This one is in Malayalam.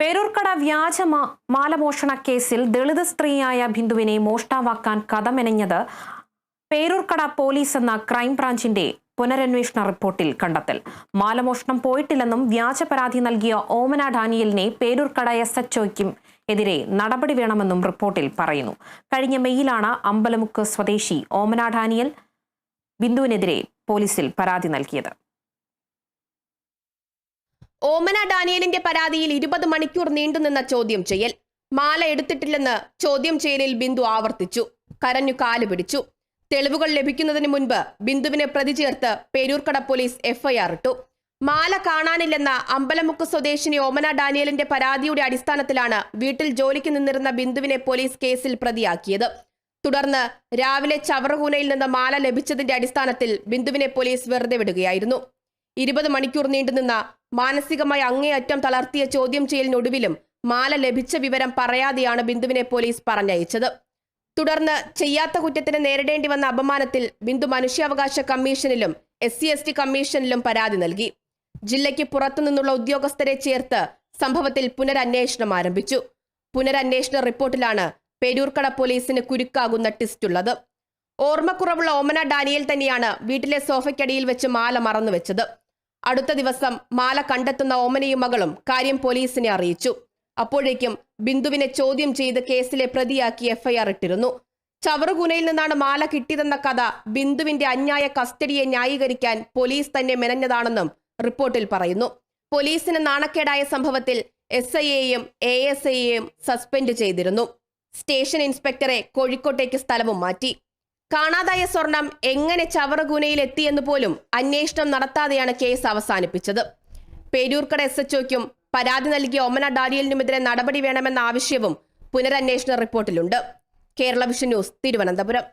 പേരൂർക്കട വ്യാജ മാലമോഷണ കേസിൽ ദളിത് സ്ത്രീയായ ബിന്ദുവിനെ മോഷ്ടാവാക്കാൻ കഥമെനഞ്ഞത് പേരൂർക്കട പോലീസ് എന്ന ക്രൈംബ്രാഞ്ചിന്റെ പുനരന്വേഷണ റിപ്പോർട്ടിൽ കണ്ടെത്തൽ. മാലമോഷണം പോയിട്ടില്ലെന്നും വ്യാജ പരാതി നൽകിയ ഓമന ഡാനിയലിനെ പേരൂർക്കട എസ് എച്ച്ഒയ്ക്കും എതിരെ നടപടി വേണമെന്നും റിപ്പോർട്ടിൽ പറയുന്നു. കഴിഞ്ഞ മെയ്യിലാണ് അമ്പലമുക്ക് സ്വദേശി ഓമന ഡാനിയൽ ബിന്ദുവിനെതിരെ പോലീസിൽ പരാതി നൽകിയത്. ഓമന ഡാനിയലിന്റെ പരാതിയിൽ ഇരുപത് മണിക്കൂർ നീണ്ടുനിന്ന ചോദ്യം ചെയ്യൽ. മാല എടുത്തിട്ടില്ലെന്ന് ചോദ്യം ചെയ്യലിൽ ബിന്ദു ആവർത്തിച്ചു. കരഞ്ഞു കാൽ പിടിച്ചു. തെളിവുകൾ ലഭിക്കുന്നതിന് മുൻപ് ബിന്ദുവിനെ പ്രതി ചേർത്ത് പേരൂർക്കട പോലീസ് എഫ്ഐആർ ഇട്ടു. മാല കാണാനില്ലെന്ന അമ്പലമുക്ക് സ്വദേശിനി ഓമന ഡാനിയലിന്റെ പരാതിയുടെ അടിസ്ഥാനത്തിലാണ് വീട്ടിൽ ജോലിക്ക് നിന്നിരുന്ന ബിന്ദുവിനെ പോലീസ് കേസിൽ പ്രതിയാക്കിയത്. തുടർന്ന് രാവിലെ ചവറുകൂനയിൽ നിന്ന് മാല ലഭിച്ചതിന്റെ അടിസ്ഥാനത്തിൽ ബിന്ദുവിനെ പോലീസ് വെറുതെ വിടുകയായിരുന്നു. ഇരുപത് മണിക്കൂർ നീണ്ടുനിന്ന മാനസികമായി അങ്ങേയറ്റം തളർത്തിയ ചോദ്യം ചെയ്യലിനൊടുവിലും മാല ലഭിച്ച വിവരം പറയാതെയാണ് ബിന്ദുവിനെ പോലീസ് പറഞ്ഞയച്ചത്. തുടർന്ന് ചെയ്യാത്ത കുറ്റത്തിന് നേരിടേണ്ടി വന്ന അപമാനത്തിൽ ബിന്ദു മനുഷ്യാവകാശ കമ്മീഷനിലും എസ് സി എസ് ടി കമ്മീഷനിലും പരാതി നൽകി. ജില്ലയ്ക്ക് പുറത്തുനിന്നുള്ള ഉദ്യോഗസ്ഥരെ ചേർത്ത് സംഭവത്തിൽ പുനരന്വേഷണം ആരംഭിച്ചു. പുനരന്വേഷണ റിപ്പോർട്ടിലാണ് പേരൂർക്കട പോലീസിന് കുരുക്കാകുന്ന ടിസ്റ്റുള്ളത് ഓർമ്മക്കുറവുള്ള ഓമന ഡാനിയൽ തന്നെയാണ് വീട്ടിലെ സോഫയ്ക്കടിയിൽ വെച്ച് മാല മറന്നുവെച്ചത്. അടുത്ത ദിവസം മാല കണ്ടെത്തുന്ന ഓമനയും മകളും കാര്യം പോലീസിനെ അറിയിച്ചു. അപ്പോഴേക്കും ബിന്ദുവിനെ ചോദ്യം ചെയ്ത് കേസിലെ പ്രതിയാക്കി എഫ്ഐആർ ഇട്ടിരുന്നു. ചവറുകുനയിൽ നിന്നാണ് മാല കിട്ടിയതെന്ന കഥ ബിന്ദുവിന്റെ അന്യായ കസ്റ്റഡിയെ ന്യായീകരിക്കാൻ പോലീസ് തന്നെ മെനഞ്ഞതാണെന്നും റിപ്പോർട്ടിൽ പറയുന്നു. പോലീസിന് നാണക്കേടായ സംഭവത്തിൽ എസ് ഐയെയും എ എസ് ഐയെയും സസ്പെൻഡ് ചെയ്തിരുന്നു. സ്റ്റേഷൻ ഇൻസ്പെക്ടറെ കോഴിക്കോട്ടേക്ക് സ്ഥലവും മാറ്റി. കാണാതായ സ്വർണം എങ്ങനെ ചവറഗുനയിൽ എത്തിയെന്ന് പോലും അന്വേഷണം നടത്താതെയാണ് കേസ് അവസാനിപ്പിച്ചത്. പേരൂർക്കട എസ് എച്ച്ഒയ്ക്കും പരാതി നൽകിയ ഒമന ഡാരിയലിനുമെതിരെ നടപടി വേണമെന്ന ആവശ്യവും പുനരന്വേഷണ റിപ്പോർട്ടിലുണ്ട്. Kerala vision news Thiruvananthapuram.